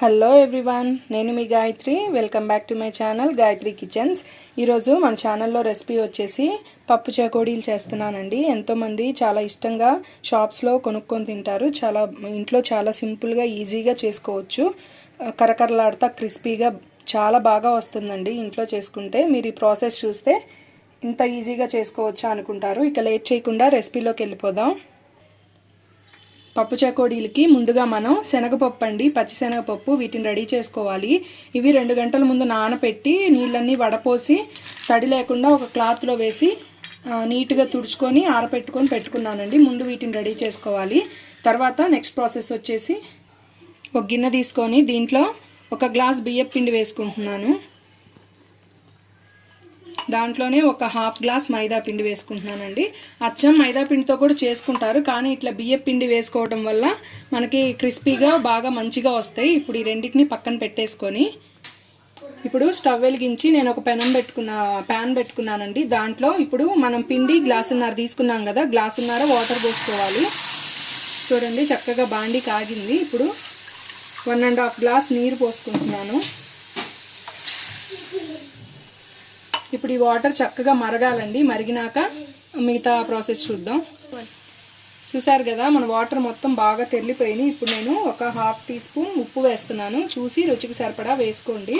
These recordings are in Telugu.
హలో ఎవ్రీవన్ నేను మీ Gayatri. Welcome back to my channel Gayatri kitchens ఈరోజు మన ఛానల్లో రెసిపీ వచ్చేసి పప్పు చకోడీలు చేస్తున్నానండి. ఎంతోమంది చాలా ఇష్టంగా షాప్స్లో కొనుక్కొని తింటారు. చాలా ఇంట్లో చాలా సింపుల్గా ఈజీగా చేసుకోవచ్చు. కరకరలాడతా క్రిస్పీగా చాలా బాగా వస్తుందండి ఇంట్లో చేసుకుంటే. మీరు ఈ ప్రాసెస్ చూస్తే ఇంత ఈజీగా చేసుకోవచ్చా అనుకుంటారు. ఇక లేట్ చేయకుండా రెసిపీలోకి వెళ్ళిపోదాం. పప్పు చకోడీలకి ముందుగా మనం శనగపప్పు అండి పచ్చిశనగపప్పు వీటిని రెడీ చేసుకోవాలి. ఇవి రెండు గంటల ముందు నానపెట్టి నీళ్ళన్నీ వడపోసి తడి లేకుండా ఒక క్లాత్లో వేసి నీట్గా తుడుచుకొని ఆరపెట్టుకొని పెట్టుకున్నానండి. ముందు వీటిని రెడీ చేసుకోవాలి. తర్వాత నెక్స్ట్ ప్రాసెస్ వచ్చేసి ఒక గిన్నె తీసుకొని దీంట్లో ఒక గ్లాస్ బియ్యపిండి వేసుకుంటున్నాను. దాంట్లోనే ఒక హాఫ్ గ్లాస్ మైదా పిండి వేసుకుంటున్నానండి. అచ్చం మైదా పిండితో కూడా చేసుకుంటారు కానీ ఇట్లా బియ్య పిండి వేసుకోవడం వల్ల మనకి క్రిస్పీగా బాగా మంచిగా వస్తాయి. ఇప్పుడు ఈ రెండింటిని పక్కన పెట్టేసుకొని ఇప్పుడు స్టవ్ వెలిగించి నేను ఒక పెనం పెట్టుకున్న ప్యాన్ పెట్టుకున్నానండి. దాంట్లో ఇప్పుడు మనం పిండి గ్లాసున్నర తీసుకున్నాం కదా గ్లాసున్నర వాటర్ పోసుకోవాలి. చూడండి చక్కగా బాండి కాగింది. ఇప్పుడు వన్ అండ్ హాఫ్ గ్లాస్ నీరు పోసుకుంటున్నాను. ఇప్పుడు ఈ వాటర్ చక్కగా మరగాలండి. మరిగినాక మిగతా ప్రాసెస్ చూద్దాం. చూసారు కదా మన వాటర్ మొత్తం బాగా తెల్లిపోయినాయి ఇప్పుడు నేను ఒక హాఫ్ టీ స్పూన్ ఉప్పు వేస్తున్నాను. చూసి రుచికి సరిపడా వేసుకోండి.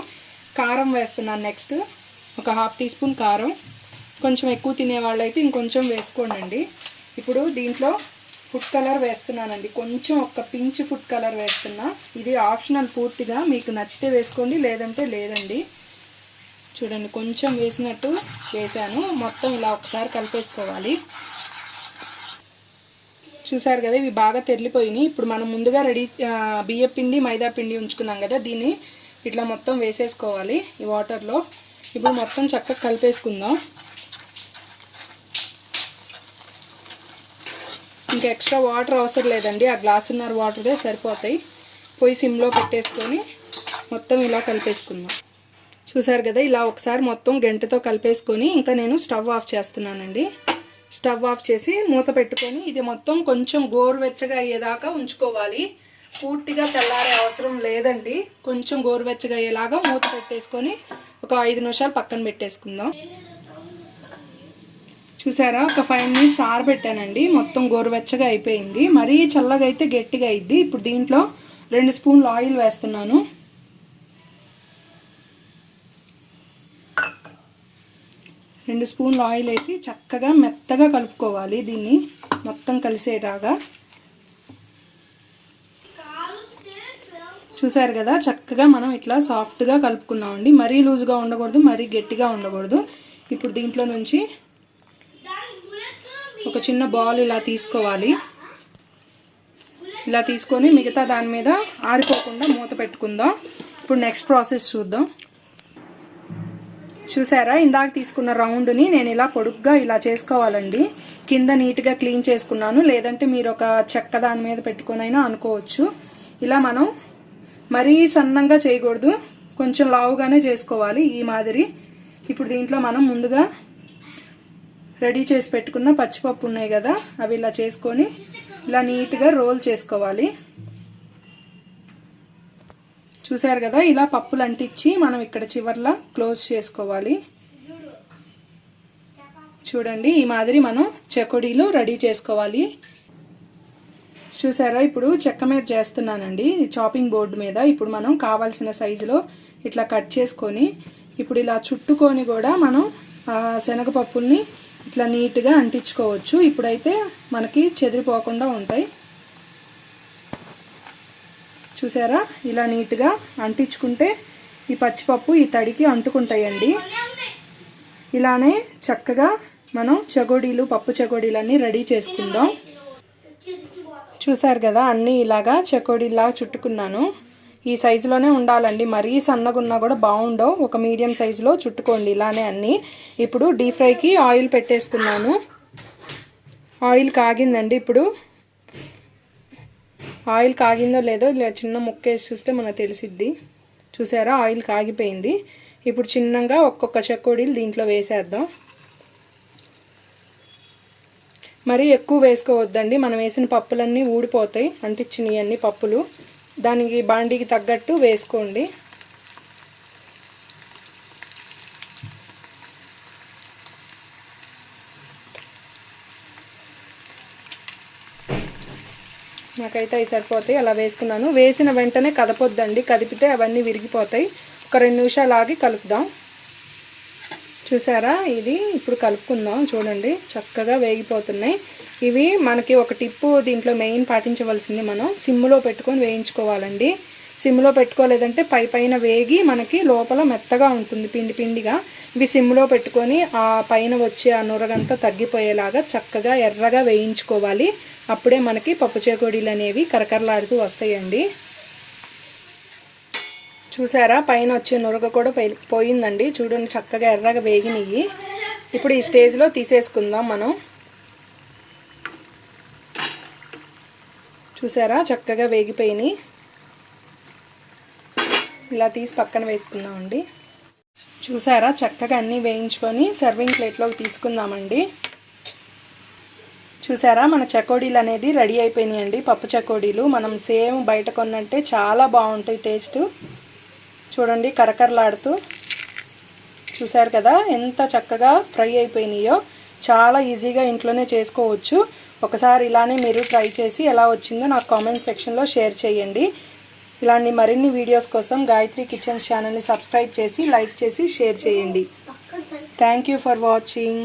కారం వేస్తున్నాను నెక్స్ట్. ఒక హాఫ్ టీ స్పూన్ కారం. కొంచెం ఎక్కువ తినే వాళ్ళైతే ఇంకొంచెం వేసుకోండి ఇప్పుడు దీంట్లో ఫుడ్ కలర్ వేస్తున్నానండి. కొంచెం ఒక పించ్ ఫుడ్ కలర్ వేస్తున్నా. ఇది ఆప్షనల్ పూర్తిగా మీకు నచ్చితే వేసుకోండి లేదంటే లేదండి. చూడండి కొంచెం వేసినట్టు వేసాను మొత్తం ఇలా ఒకసారి కలిపేసుకోవాలి. చూసారు కదా ఇవి బాగా తెరిలిపోయినాయి. ఇప్పుడు మనం ముందుగా రెడీ బియ్య పిండి మైదా పిండి ఉంచుకున్నాం కదా దీన్ని ఇట్లా మొత్తం వేసేసుకోవాలి ఈ వాటర్లో ఇప్పుడు మొత్తం చక్కగా కలిపేసుకుందాం. ఇంకా ఎక్స్ట్రా వాటర్ అవసరం లేదండి. ఆ గ్లాసున్నర వాటరే సరిపోతాయి. పోయి సిమ్లో పెట్టేసుకొని మొత్తం ఇలా కలిపేసుకుందాం. చూసారు కదా ఇలా ఒకసారి మొత్తం గంటతో కలిపేసుకొని ఇంకా నేను స్టవ్ ఆఫ్ చేస్తున్నానండి. స్టవ్ ఆఫ్ చేసి మూత పెట్టుకొని ఇది మొత్తం కొంచెం గోరువెచ్చగా అయ్యేదాకా ఉంచుకోవాలి. పూర్తిగా చల్లారే అవసరం లేదండి. కొంచెం గోరువెచ్చగా అయ్యేలాగా మూత పెట్టేసుకొని ఒక ఐదు నిమిషాలు పక్కన పెట్టేసుకుందాం. చూసారా ఒక ఫైవ్ మినిట్స్ ఆరబెట్టానండి. మొత్తం గోరువెచ్చగా అయిపోయింది. మరీ చల్లగా అయితే గట్టిగా అయింది ఇప్పుడు దీంట్లో రెండు స్పూన్లు ఆయిల్ వేస్తున్నాను. రెండు స్పూన్లు ఆయిల్ వేసి చక్కగా మెత్తగా కలుపుకోవాలి దీన్ని మొత్తం కలిసేలాగా. చూసారు కదా చక్కగా మనం ఇట్లా సాఫ్ట్గా కలుపుకున్నామండి. మరీ లూజ్గా ఉండకూడదు మరీ గట్టిగా ఉండకూడదు. ఇప్పుడు దీంట్లో నుంచి ఒక చిన్న బాల్ ఇలా తీసుకోవాలి. ఇలా తీసుకొని మిగతా దాని మీద ఆరిపోకుండా మూత పెట్టుకుందాం. ఇప్పుడు నెక్స్ట్ ప్రాసెస్ చూద్దాం. చూసారా? ఇందాక తీసుకున్న రౌండ్ని నేను ఇలా పొడుగ్గా ఇలా చేసుకోవాలండి. కింద నీట్గా క్లీన్ చేసుకున్నాను. లేదంటే మీరు ఒక చెక్క దాని మీద పెట్టుకునైనా అనుకోవచ్చు. ఇలా మనం మరీ సన్నంగా చేయకూడదు. కొంచెం లావుగానే చేసుకోవాలి ఈ మాదిరి. ఇప్పుడు దీంట్లో మనం ముందుగా రెడీ చేసి పెట్టుకున్న పచ్చిపప్పు ఉన్నాయి కదా అవి ఇలా చేసుకొని ఇలా నీట్గా రోల్ చేసుకోవాలి. చూసారు కదా ఇలా పప్పులు అంటించి మనం ఇక్కడ చివర్లా క్లోజ్ చేసుకోవాలి. చూడండి ఈ మాదిరి మనం చెకోడీలు రెడీ చేసుకోవాలి. చూసారా ఇప్పుడు చెక్క మీద చేస్తున్నానండి. చాపింగ్ బోర్డు మీద ఇప్పుడు మనం కావాల్సిన సైజులో ఇట్లా కట్ చేసుకొని ఇప్పుడు ఇలా చుట్టుకొని కూడా మనం శనగపప్పుల్ని ఇట్లా నీట్గా అంటించుకోవచ్చు. ఇప్పుడైతే మనకి చెదిరిపోకుండా ఉంటాయి. చూసారా? ఇలా నీట్గా అంటించుకుంటే ఈ పచ్చిపప్పు ఈ తడికి అంటుకుంటాయండి. ఇలానే చక్కగా మనం చగోడీలు పప్పు చగోడీలన్నీ రెడీ చేసుకుందాం. చూసారు కదా అన్నీ ఇలాగా చకోడీలాగా చుట్టుకున్నాను. ఈ సైజులోనే ఉండాలండి. మరీ సన్నగా ఉన్నా కూడా బాగుండవు. ఒక మీడియం సైజులో చుట్టుకోండి ఇలానే అన్నీ. ఇప్పుడు డీప్ ఫ్రైకి ఆయిల్ పెట్టేసుకున్నాను. ఆయిల్ కాగిందండి ఇప్పుడు. ఆయిల్ కాగిందో లేదో ఇలా చిన్న ముక్క వేసి చూస్తే మనకు తెలిసిద్ది. చూసారా? ఆయిల్ కాగిపోయింది. ఇప్పుడు చిన్నగా ఒక్కొక్క చెకోడీలు దీంట్లో వేసేద్దాం. మరి ఎక్కువ వేసుకోవద్దండి. మనం వేసిన పప్పులన్నీ ఊడిపోతాయి. అంటించినవి అన్ని పప్పులు. దానికి బాండీకి తగ్గట్టు వేసుకోండి. నాకైతే అవి సరిపోతాయి. అలా వేసుకున్నాను. వేసిన వెంటనే కదపొద్దండి. కదిపితే అవన్నీ విరిగిపోతాయి. ఒక రెండు నిమిషాలు ఆగి కలుపుదాం. చూసారా? ఇది ఇప్పుడు కలుపుకుందాం. చూడండి. చక్కగా వేగిపోతున్నాయి. ఇవి మనకి ఒక టిప్పు దీంట్లో మెయిన్ పాటించవలసింది మనం. సిమ్లో పెట్టుకొని వేయించుకోవాలండి. సిమ్లో పెట్టుకోలేదంటే పై పైన వేగి మనకి లోపల మెత్తగా ఉంటుంది పిండి పిండిగా. ఇవి సిమ్లో పెట్టుకొని ఆ పైన వచ్చే ఆ నురగంతా తగ్గిపోయేలాగా చక్కగా ఎర్రగా వేయించుకోవాలి. అప్పుడే మనకి పప్పు చేకోడీలు అనేవి కరకరలాడుతూ వస్తాయండి. చూసారా? పైన వచ్చే నురగ కూడా పోయిందండి. చూడండి చక్కగా ఎర్రగా వేగినాయి ఇప్పుడు ఈ స్టేజ్లో తీసేసుకుందాం మనం. చూసారా? చక్కగా వేగిపోయినాయి. ఇలా తీసి పక్కన వేసుకుందామండి చూసారా? చక్కగా అన్నీ వేయించుకొని సర్వింగ్ ప్లేట్లోకి తీసుకుందామండి. చూసారా? మన చకోడీలు అనేది రెడీ అయిపోయినాయండి. పప్పు చకోడీలు. మనం సేమ్ బయట కొన్నంటే చాలా బాగుంటాయి టేస్ట్ చూడండి కరకరలాడుతూ. చూసారు కదా? ఎంత చక్కగా ఫ్రై అయిపోయినాయో. చాలా ఈజీగా ఇంట్లోనే చేసుకోవచ్చు. ఒకసారి ఇలానే మీరు ట్రై చేసి ఎలా వచ్చిందో నాకు కామెంట్ సెక్షన్లో షేర్ చేయండి. ఇలాంటి మరిన్ని వీడియోస్ కోసం గాయత్రి కిచెన్స్ ఛానల్ని సబ్స్క్రైబ్ చేసి లైక్ చేసి షేర్ చేయండి. Thank you for watching